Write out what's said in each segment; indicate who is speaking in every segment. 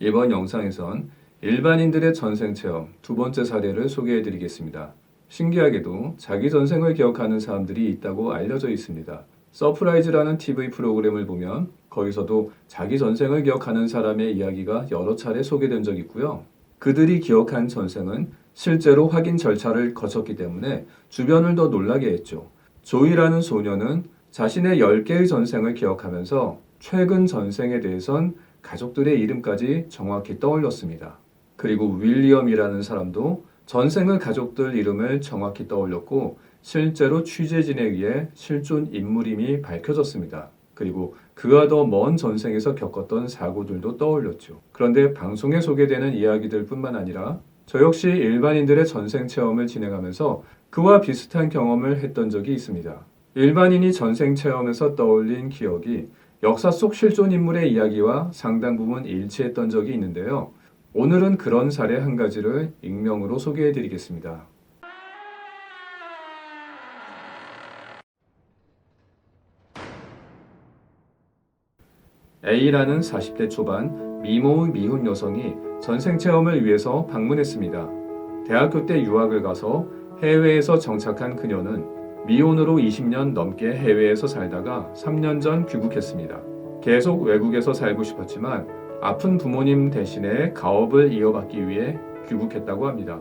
Speaker 1: 이번 영상에선 일반인들의 전생 체험 두 번째 사례를 소개해 드리겠습니다. 신기하게도 자기 전생을 기억하는 사람들이 있다고 알려져 있습니다. 서프라이즈라는 TV 프로그램을 보면 거기서도 자기 전생을 기억하는 사람의 이야기가 여러 차례 소개된 적이 있고요. 그들이 기억한 전생은 실제로 확인 절차를 거쳤기 때문에 주변을 더 놀라게 했죠. 조이라는 소녀는 자신의 10개의 전생을 기억하면서 최근 전생에 대해선 가족들의 이름까지 정확히 떠올렸습니다. 그리고 윌리엄이라는 사람도 전생의 가족들 이름을 정확히 떠올렸고 실제로 취재진에 의해 실존 인물임이 밝혀졌습니다. 그리고 그와 더 먼 전생에서 겪었던 사고들도 떠올렸죠. 그런데 방송에 소개되는 이야기들 뿐만 아니라 저 역시 일반인들의 전생 체험을 진행하면서 그와 비슷한 경험을 했던 적이 있습니다. 일반인이 전생 체험에서 떠올린 기억이 역사 속 실존 인물의 이야기와 상당 부분 일치했던 적이 있는데요. 오늘은 그런 사례 한 가지를 익명으로 소개해 드리겠습니다. A라는 40대 초반 미모의 미혼 여성이 전생 체험을 위해서 방문했습니다. 대학교 때 유학을 가서 해외에서 정착한 그녀는 미혼으로 20년 넘게 해외에서 살다가 3년 전 귀국했습니다. 계속 외국에서 살고 싶었지만 아픈 부모님 대신에 가업을 이어받기 위해 귀국했다고 합니다.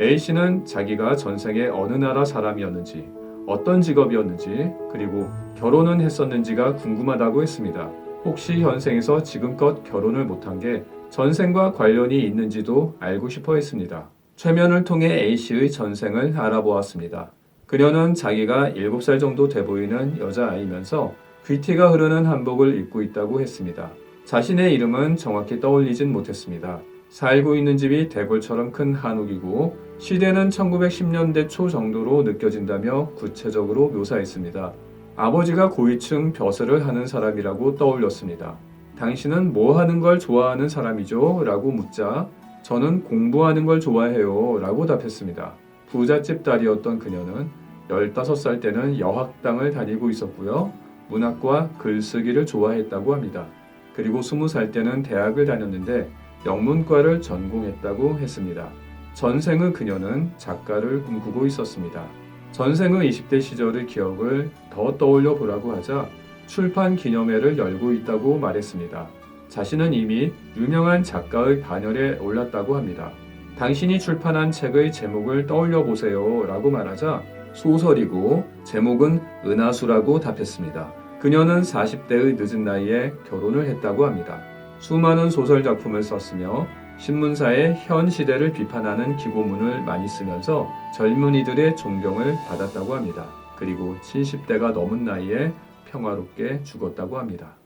Speaker 1: A씨는 자기가 전생에 어느 나라 사람이었는지, 어떤 직업이었는지, 그리고 결혼은 했었는지가 궁금하다고 했습니다. 혹시 현생에서 지금껏 결혼을 못한 게 전생과 관련이 있는지도 알고 싶어 했습니다. 최면을 통해 A씨의 전생을 알아보았습니다. 그녀는 자기가 7살 정도 돼 보이는 여자아이면서 귀티가 흐르는 한복을 입고 있다고 했습니다. 자신의 이름은 정확히 떠올리진 못했습니다. 살고 있는 집이 대골처럼 큰 한옥이고 시대는 1910년대 초 정도로 느껴진다며 구체적으로 묘사했습니다. 아버지가 고위층 벼슬을 하는 사람이라고 떠올렸습니다. 당신은 뭐 하는 걸 좋아하는 사람이죠? 라고 묻자 저는 공부하는 걸 좋아해요. 라고 답했습니다. 부잣집 딸이었던 그녀는 15살 때는 여학당을 다니고 있었고요. 문학과 글쓰기를 좋아했다고 합니다. 그리고 20살 때는 대학을 다녔는데 영문과를 전공했다고 했습니다. 전생의 그녀는 작가를 꿈꾸고 있었습니다. 전생의 20대 시절의 기억을 더 떠올려 보라고 하자 출판 기념회를 열고 있다고 말했습니다. 자신은 이미 유명한 작가의 반열에 올랐다고 합니다. 당신이 출판한 책의 제목을 떠올려 보세요 라고 말하자 소설이고 제목은 은하수라고 답했습니다. 그녀는 40대의 늦은 나이에 결혼을 했다고 합니다. 수많은 소설 작품을 썼으며 신문사의 현 시대를 비판하는 기고문을 많이 쓰면서 젊은이들의 존경을 받았다고 합니다. 그리고 70대가 넘은 나이에 평화롭게 죽었다고 합니다.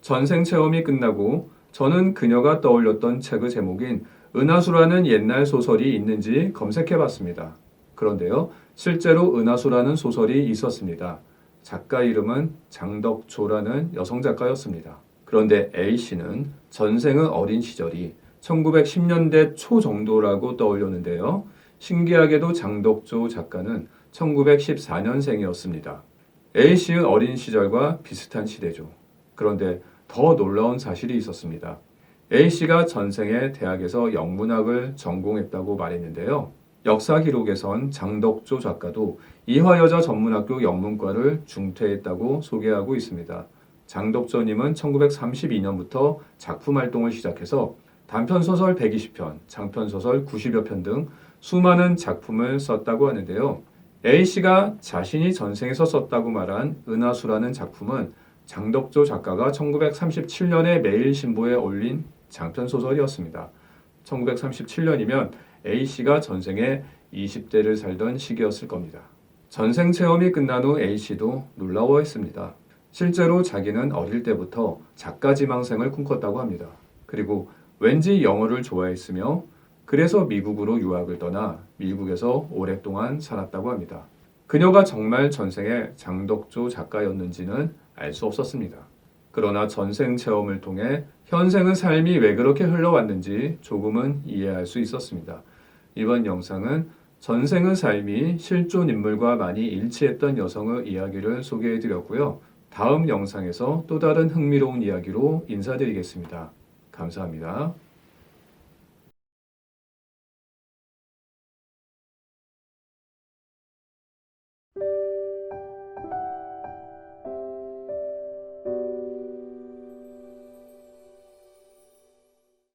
Speaker 1: 전생 체험이 끝나고 저는 그녀가 떠올렸던 책의 제목인 은하수라는 옛날 소설이 있는지 검색해 봤습니다. 그런데요, 실제로 은하수라는 소설이 있었습니다. 작가 이름은 장덕조라는 여성 작가였습니다. 그런데 A씨는 전생의 어린 시절이 1910년대 초 정도라고 떠올렸는데요. 신기하게도 장덕조 작가는 1914년생이었습니다. A씨의 어린 시절과 비슷한 시대죠. 그런데 더 놀라운 사실이 있었습니다. A씨가 전생에 대학에서 영문학을 전공했다고 말했는데요. 역사 기록에선 장덕조 작가도 이화여자 전문학교 영문과를 중퇴했다고 소개하고 있습니다. 장덕조님은 1932년부터 작품 활동을 시작해서 단편 소설 120편, 장편 소설 90여 편 등 수많은 작품을 썼다고 하는데요. A씨가 자신이 전생에서 썼다고 말한 은하수라는 작품은 장덕조 작가가 1937년에 매일신보에 올린 장편 소설이었습니다. 1937년이면 A씨가 전생에 20대를 살던 시기였을 겁니다. 전생 체험이 끝난 후 A씨도 놀라워했습니다. 실제로 자기는 어릴 때부터 작가 지망생을 꿈꿨다고 합니다. 그리고 왠지 영어를 좋아했으며 그래서 미국으로 유학을 떠나 미국에서 오랫동안 살았다고 합니다. 그녀가 정말 전생에 장덕조 작가였는지는 알 수 없었습니다. 그러나 전생 체험을 통해 현생의 삶이 왜 그렇게 흘러왔는지 조금은 이해할 수 있었습니다. 이번 영상은 전생의 삶이 실존 인물과 많이 일치했던 여성의 이야기를 소개해 드렸고요. 다음 영상에서 또 다른 흥미로운 이야기로 인사드리겠습니다. 감사합니다.